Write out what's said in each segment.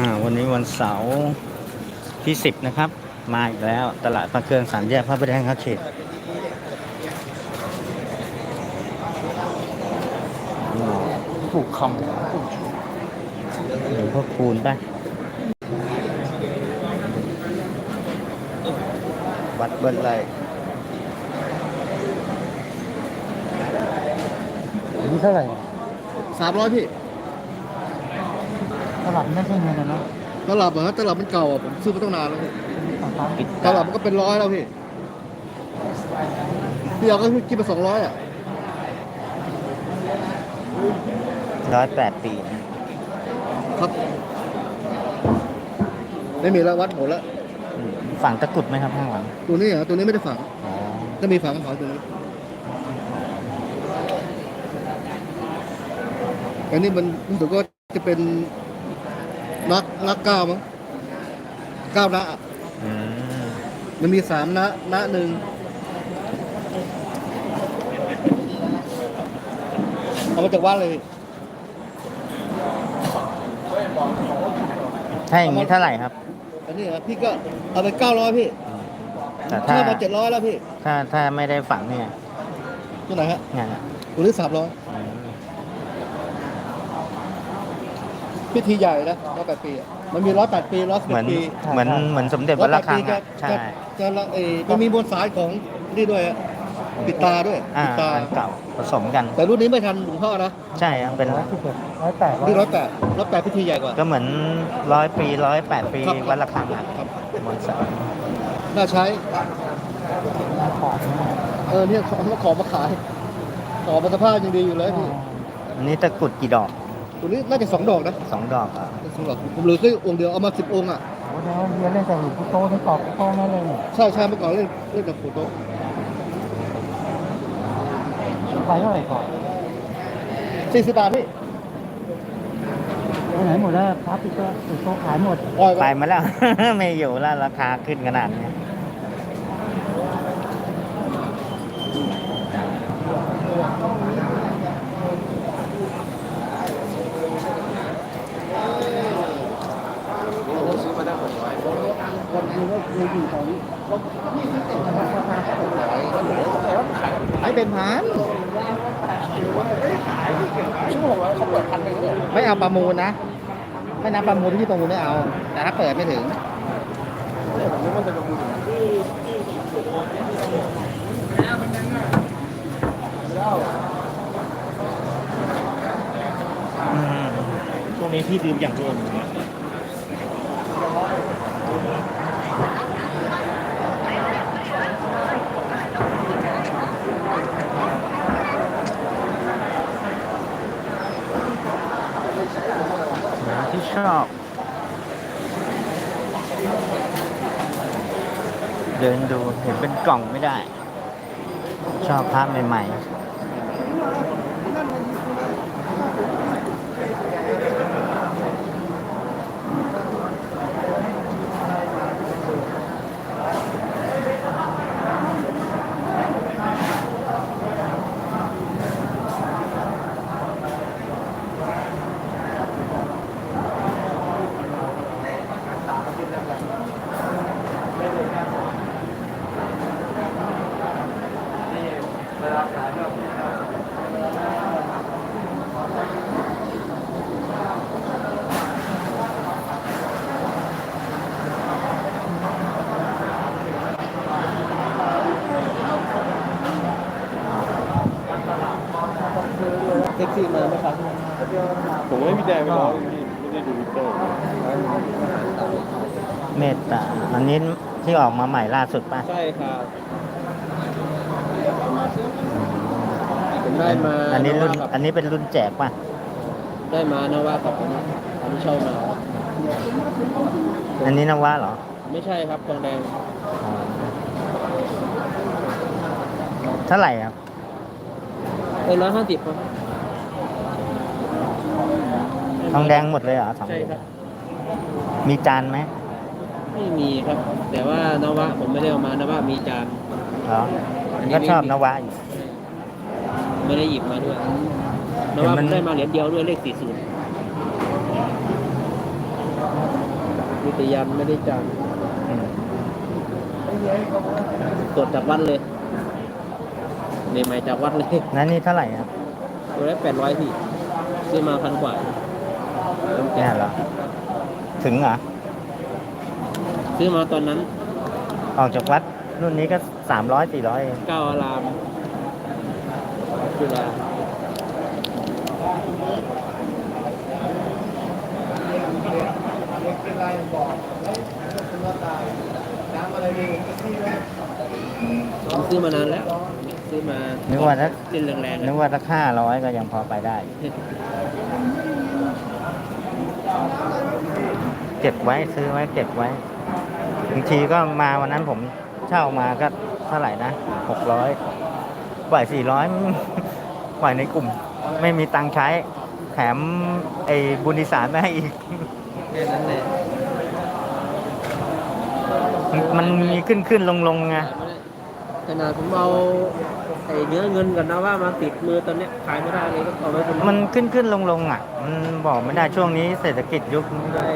อ่าวันนี้วันเสาร์ที่10นะครับ มาอีกแล้วตลาดพระเครื่องสามแยกพระประแดงครับเขตผูกคำหลวงพ่อคูณไปวัดเบิ้ลไรอันนี้เท่าไหร่สามร้อยพี่ ตลับไม่ใช่เงินนะเนาะตลับเหรอตลับมันเก่าอะผมซื้อมาตั้งนานแล้วพี่สองพันปิดตลับมันก็เป็นร้อยแล้วพี่พี่เอาก็คิดไปสองร้อยอะร้อยแปดปีนะครับไม่มีแล้ววัดหมดแล้วอืมฝังตะกรุดไหมครับข้างหลังตัวนี้เหรอตัวนี้ไม่ได้ฝังอ๋อถ้ามีฝังฝังตัวนี้อันนี้มันรู้สึกว่าจะเป็น นักนักเก้ามั้งเก้านะอะอืมมันมีสามนะนะหนึ่งเอามาจากวัดเลยถ้าอย่างนี้เท่าไหร่ครับอันนี้ครับพี่ก็เอาไปเก้าร้อยพี่แต่ถ้าถ้ามาเจ็ดร้อยแล้วพี่ถ้าถ้าไม่ได้ฝังเนี่ยตัวไหนฮะงานอะตัวนี้สามร้อย พิธีใหญ่นะร้อยแปดปีอะมันมีร้อยแปดปีร้อยสิบเหมือนปีเหมือนเหมือนสมเด็จวัดระฆังจะอะใช่จะจะละเออมันมีบนสายของนี่ด้วยอะปิดตาด้วยอ่าปิดตา อันเก่าผสมกัน แต่รุ่นนี้ไม่ทันหลวงพ่อนะใช่ครับเป็นร้อยสิบเอ็ดร้อยแปดร้อยนี่ร้อยแปดร้อยแปดพิธีใหญ่กว่า ก็เหมือนร้อยปีร้อยแปดปีครับ วัดระฆังอะครับบนสายน่าใช้ขอบนะเออเนี่ยเขามาขอมาขาย ขอมาสภาพยังดีอยู่เลยพี่อันนี้ตะกรุดกี่ดอก ตัวนี้น่าจะสองดอกนะสองดอกอะสองดอกผมเหลือแค่องค์เดียวเอามาสิบองค์อะโอ้โหเรียนเล่นแต่หลวงพ่อโตที่กรอบพ่อแม่เลยเนี่ยใช่ใช่เมื่อก่อนเล่นเล่นกับโฟโต้ไปเท่าไหร่ก่อนสี่สิบบาทพี่ไปไหนหมดแล้วพระปิดก็ปิดโตขายหมด ปล่อยไปไปมาแล้ว ไม่อยู่แล้วราคาขึ้นขนาดนี้วันนี้ก็คืออยู่ตอน นี้ให้เป็นพันไม่เอาประมูลนะไม่นับประมูลที่ประมูลไม่เอา แต่ถ้าเปิดไม่ถึงอืมช่วงนี้พี่ดื่มอย่างเดียว ชอบ เดินดูเห็นเป็นกล่องไม่ได้ ชอบภาพใหม่ ๆ เซ็กซี่มาไหมครับผมไม่มีแดงไปรอพี่ไม่ได้ดูวิเตอร์เมตตาอันนี้ที่ออกมาใหม่ล่าสุดป่ะ ใช่ครับ ได้มาอันนี้รุ่นครับอันนี้เป็นรุ่นแจกป่ะ ได้มานะว่าครับอันนี้อันนี้เช่ามาอันนี้นวะเหรอ ไม่ใช่ครับทองแดงอ๋อเท่าไหร่ครับเป็นร้อยห้าสิบครับทองแดงหมดเลยเหรอสองใช่ครับ มีจานไหม ไม่มีครับ แต่ว่านวะผมไม่ได้เอามานวะมีจานเหรอ อันนี้ก็ไม่ชอบมีนวะอยู่ ไม่ได้หยิบมาด้วยนเห็นวะมันได้มาเหรียญเดียวด้วยเลขสี่ศูนย์ติยันไม่ได้จังอืมตรวจจากวัดเลยในใหม่จากวัดเลยนั่นนี่เท่าไหร่ครับตัวละแปดร้อยพี่ซื้อมาพันกว่าเนี่ยเหรอ ถึงเหรอ ซื้อมาตอนนั้น ออกจากวัดรุ่นนี้ก็ สามร้อยสี่ร้อยเก้าอารามจุฬาผมซื้อมานานแล้ว ซื้อมานึกว่าถ้าเล่นแรงๆนึอะกว่าถ้าห้าร้อยก็ยังพอไปได้ เก็บไว้ซื้อไว้เก็บไว้บางทีก็มาวันนั้นผมเช่ามาก็ เท่าไหร่นะหกร้อยปล่อยสี่ร้อยปล่อยในกลุ่ม ไม่มีตังค์ใช้ แถมไอ้บุญนิสารไม่ให้อีกแค่นั้นแหละมันมันมีขึ้นขึ้นลงลงไงขนาดผมเอาไอ้เนื้อเงินกับนาว่ามาติดมือตอนเนี้ยขายไม่ได้เลยก็เอาไว้คนมันขึ้นขึ้นลงลงอะ มันบอกไม่ได้ช่วงนี้เศรษฐกิจยุคนี้ได้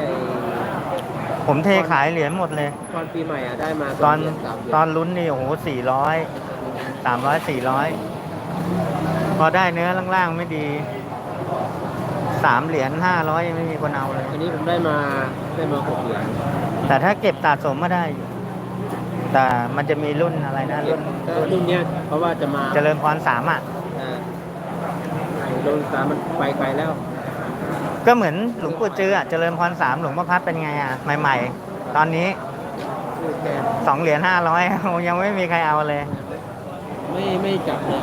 ผมเทขายเหรียญหมดเลย ตอนปีใหม่อะได้มาตอนเหรียญสามเหรียญตอนลุ้นนี่โอ้โหสี่ร้อยสามร้อยสี่ร้อยพอได้เนื้อล่างๆไม่ดีสามเหรียญห้าร้อยยังไม่มีคนเอาเลย อันนี้ผมได้มาได้มาหกเหรียญแต่ถ้าเก็บสะสมมาได้อยู่แต่มันจะมีรุ่นอะไรนะรุ่นก็รุ่นเนี้ยเพราะว่าจะมาเจริญพรสามอะอ่ารุ่นสามมันไปไกลแล้ว ก็เหมือนหลวงปู่จืออะเจริญพรสามหลวงพ่อพัดเป็นไงอะใหม่ ๆ ตอนนี้แค่สองเหรียญห้าร้อยยังไม่มีใครเอาเลย ไม่ไม่จับเลย